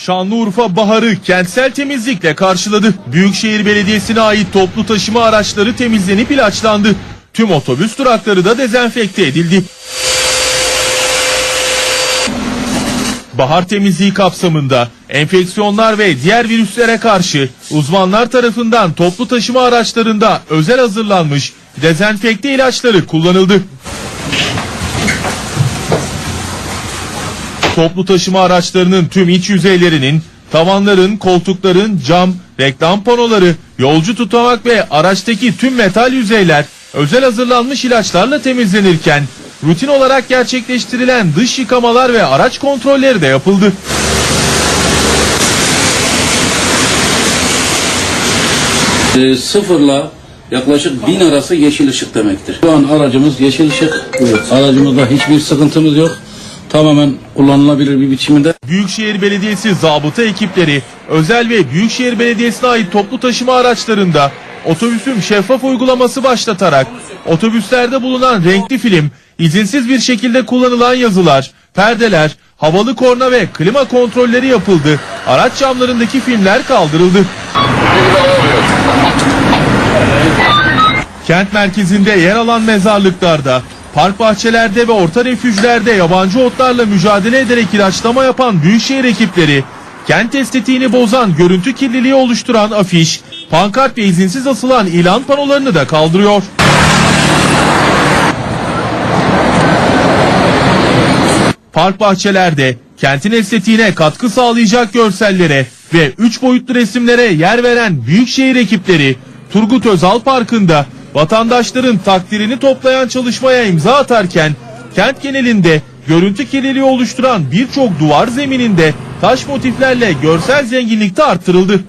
Şanlıurfa baharı kentsel temizlikle karşıladı. Büyükşehir Belediyesi'ne ait toplu taşıma araçları temizlenip ilaçlandı. Tüm otobüs durakları da dezenfekte edildi. Bahar temizliği kapsamında enfeksiyonlar ve diğer virüslere karşı uzmanlar tarafından toplu taşıma araçlarında özel hazırlanmış dezenfekte ilaçları kullanıldı. Toplu taşıma araçlarının tüm iç yüzeylerinin, tavanların, koltukların, cam, reklam panoları, yolcu tutamak ve araçtaki tüm metal yüzeyler özel hazırlanmış ilaçlarla temizlenirken rutin olarak gerçekleştirilen dış yıkamalar ve araç kontrolleri de yapıldı. E, sıfırla yaklaşık bin arası yeşil ışık demektir. Şu an aracımız yeşil ışık. Aracımızda hiçbir sıkıntımız yok. Tamamen kullanılabilir bir biçimde. Büyükşehir Belediyesi zabıta ekipleri özel ve Büyükşehir Belediyesi'ne ait toplu taşıma araçlarında otobüsün şeffaf uygulaması başlatarak otobüslerde bulunan renkli film, izinsiz bir şekilde kullanılan yazılar, perdeler, havalı korna ve klima kontrolleri yapıldı. Araç camlarındaki filmler kaldırıldı. Kent merkezinde yer alan mezarlıklarda, park bahçelerde ve orta refüjlerde yabancı otlarla mücadele ederek ilaçlama yapan büyükşehir ekipleri, kent estetiğini bozan görüntü kirliliği oluşturan afiş, pankart ve izinsiz asılan ilan panolarını da kaldırıyor. Park bahçelerde kentin estetiğine katkı sağlayacak görsellere ve 3 boyutlu resimlere yer veren büyükşehir ekipleri Turgut Özal Parkı'nda vatandaşların takdirini toplayan çalışmaya imza atarken kent genelinde görüntü kirliliği oluşturan birçok duvar zemininde taş motiflerle görsel zenginlikte arttırıldı.